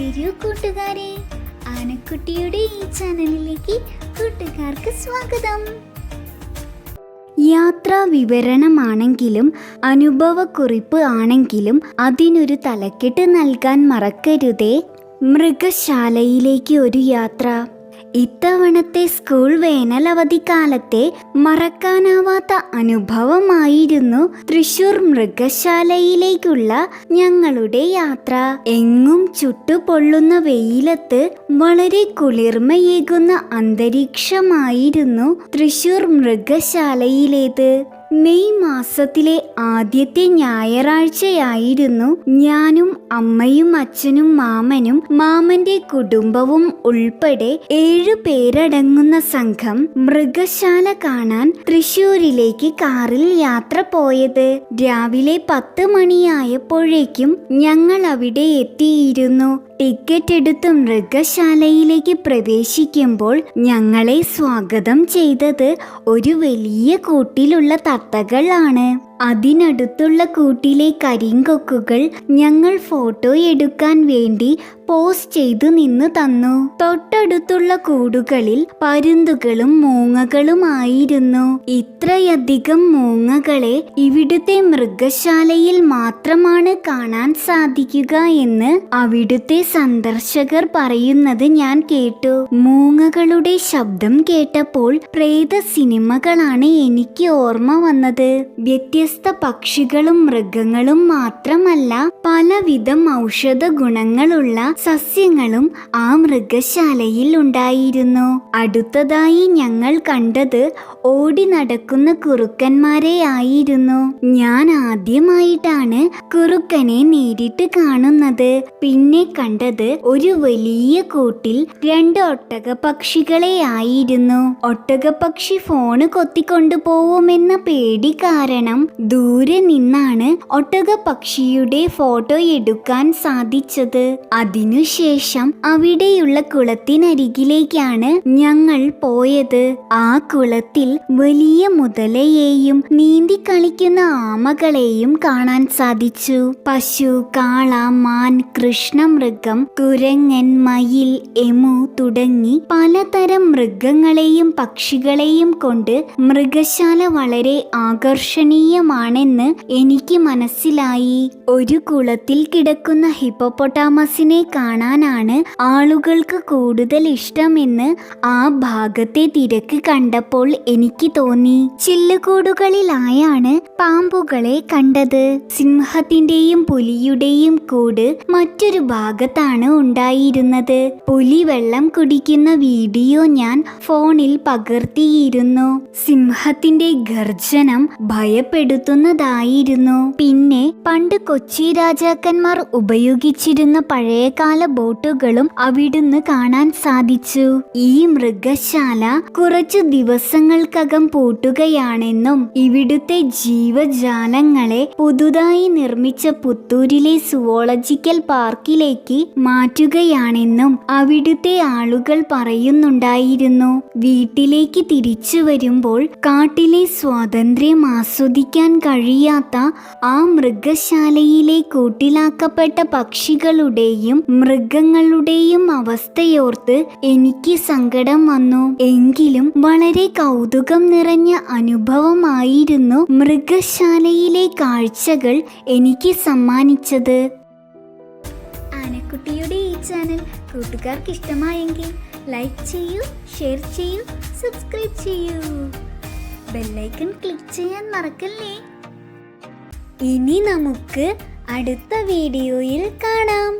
വരൂ കൂട്ടുകാരെ. ആനക്കുട്ടിയുടെ ഈ ചാനലിലേക്ക് കൂട്ടുകാർക്ക് സ്വാഗതം. യാത്രാ വിവരണമാണെങ്കിലും അനുഭവക്കുറിപ്പ് ആണെങ്കിലും അതിനൊരു തലക്കെട്ട് നൽകാൻ മറക്കരുതേ. മൃഗശാലയിലേക്ക് ഒരു യാത്ര. ഇത്തവണത്തെ സ്കൂൾ വേനൽ അവധിക്കാലത്തെ മറക്കാനാവാത്ത അനുഭവമായിരുന്നു തൃശൂർ മൃഗശാലയിലേക്കുള്ള ഞങ്ങളുടെ യാത്ര. എങ്ങും ചുട്ടുപൊള്ളുന്ന വെയിലത്ത് വളരെ കുളിർമയേകുന്ന അന്തരീക്ഷമായിരുന്നു തൃശൂർ മൃഗശാലയിലേത്. മെയ് മാസത്തിലെ ആദ്യത്തെ ഞായറാഴ്ചയായിരുന്നു ഞാനും അമ്മയും അച്ഛനും മാമനും മാമന്റെ കുടുംബവും ഉൾപ്പെടെ ഏഴു പേരടങ്ങുന്ന സംഘം മൃഗശാല കാണാൻ തൃശൂരിലേക്ക് കാറിൽ യാത്ര പോയത്. രാവിലെ പത്ത് മണിയായപ്പോഴേക്കും ഞങ്ങൾ അവിടെ എത്തിയിരുന്നു. ടിക്കറ്റ് എടുത്ത് മൃഗശാലയിലേക്ക് പ്രവേശിക്കുമ്പോൾ ഞങ്ങളെ സ്വാഗതം ചെയ്തത് ഒരു വലിയ കൂട്ടിലുള്ള തത്തകളാണ്. അതിനടുത്തുള്ള കൂട്ടിലെ കരിങ്കൊക്കുകൾ ഞങ്ങൾ ഫോട്ടോ എടുക്കാൻ വേണ്ടി പോസ് ചെയ്തു നിന്ന് തന്നു. തൊട്ടടുത്തുള്ള കൂടുകളിൽ പരുന്തുകളും മൂങ്ങകളുമായിരുന്നു. ഇത്രയധികം മൂങ്ങകളെ ഇവിടുത്തെ മൃഗശാലയിൽ മാത്രമാണ് കാണാൻ സാധിക്കുക എന്ന് അവിടുത്തെ സന്ദർശകർ പറയുന്നത് ഞാൻ കേട്ടു. മൂങ്ങകളുടെ ശബ്ദം കേട്ടപ്പോൾ പ്രേത സിനിമകളാണ് എനിക്ക് ഓർമ്മ വന്നത്. വ്യത്യസ്ത പക്ഷികളും മൃഗങ്ങളും മാത്രമല്ല പലവിധം ഔഷധ ഗുണങ്ങളുള്ള സസ്യങ്ങളും ആ മൃഗശാലയിൽ ഉണ്ടായിരുന്നു. അടുത്തതായി ഞങ്ങൾ കണ്ടത് ഓടി നടക്കുന്ന കുറുക്കന്മാരെ ആയിരുന്നു. ഞാൻ ആദ്യമായിട്ടാണ് കുറുക്കനെ നേരിട്ട് കാണുന്നത്. പിന്നെ കണ്ടത് ഒരു വലിയ കൂട്ടിൽ രണ്ട് ഒട്ടകപക്ഷികളെ ആയിരുന്നു. ഒട്ടകപക്ഷി ഫോണ് കൊത്തിക്കൊണ്ടു പോവുമെന്ന പേടി കാരണം ദൂരെ നിന്നാണ് ഒട്ടകപക്ഷിയുടെ ഫോട്ടോ എടുക്കാൻ സാധിച്ചത്. അതിനുശേഷം അവിടെയുള്ള കുളത്തിനരികിലേക്കാണ് ഞങ്ങൾ പോയത്. ആ കുളത്തിൽ വലിയ മുതലയെയും നീന്തി കളിക്കുന്ന ആമകളെയും കാണാൻ സാധിച്ചു. പശു കാള മാൻ കൃഷ്ണമൃഗം കുരങ്ങൻ മയിൽ എമു തുടങ്ങി പലതരം മൃഗങ്ങളെയും പക്ഷികളെയും കൊണ്ട് മൃഗശാല വളരെ ആകർഷണീയമാണെന്ന് എനിക്ക് മനസ്സിലായി. ഒരു കുളത്തിൽ കിടക്കുന്ന ഹിപ്പോപ്പൊട്ടാമസിനെ കാണാനാണ് ആളുകൾക്ക് കൂടുതൽ ഇഷ്ടമെന്ന് ആ ഭാഗത്തെ തിരക്ക് കണ്ടപ്പോൾ എനിക്ക് തോന്നി. ചില്ലുകൂടുകളിലായാണ് പാമ്പുകളെ കണ്ടത്. സിംഹത്തിന്റെയും പുലിയുടെയും കൂട് മറ്റൊരു ഭാഗത്താണ് ഉണ്ടായിരുന്നത്. പുലി വെള്ളം കുടിക്കുന്ന വീഡിയോ ഞാൻ ഫോണിൽ പകർത്തിയിരുന്നു. സിംഹത്തിന്റെ ഗർജനം ഭയപ്പെടുത്തുന്നതായിരുന്നു പിന്നെ പണ്ട് കൊച്ചി രാജാക്കന്മാർ ഉപയോഗിച്ചിരുന്ന പഴയകാല ബോട്ടുകളും അവിടുന്ന് കാണാൻ സാധിച്ചു. ഈ മൃഗശാല കുറച്ചു ദിവസങ്ങൾക്കകം പൂട്ടുകയാണെന്നും ഇവിടുത്തെ ജീവജാലങ്ങളെ പുതുതായി നിർമ്മിച്ച പുത്തൂരിലെ സുവോളജിക്കൽ പാർക്കിലേക്ക് മാറ്റുകയാണെന്നും അവിടുത്തെ ആളുകൾ പറയുന്നുണ്ടായിരുന്നു. വീട്ടിലേക്ക് തിരിച്ചു വരുമ്പോൾ കാട്ടിലെ സ്വാതന്ത്ര്യം ആസ്വദിക്കാൻ കഴിയാത്ത ആ മൃഗശാലയിലെ കൂട്ടിലാക്കപ്പെട്ട പക്ഷികളുടെയും മൃഗങ്ങളുടെയും അവസ്ഥയോർത്ത് എനിക്ക് സങ്കടം വന്നു. എങ്കിലും വളരെ കൗതുകം നിറഞ്ഞ അനുഭവമായിരുന്നു മൃഗശാലയിലെ കാഴ്ചകൾ എനിക്ക് സമ്മാനിച്ചത്. ആനക്കുട്ടിയുടെ ഈ ചാനൽ കൂട്ടുകാർക്ക് ഇഷ്ടമായെങ്കിൽ ലൈക്ക് ചെയ്യൂ ഷെയർ ചെയ്യൂ സബ്സ്ക്രൈബ് ചെയ്യൂ. ബെല്ലൈക്കൺ ക്ലിക്ക് ചെയ്യാൻ മറക്കല്ലേ? ഇനി നമുക്ക് അടുത്ത വീഡിയോയിൽ കാണാം.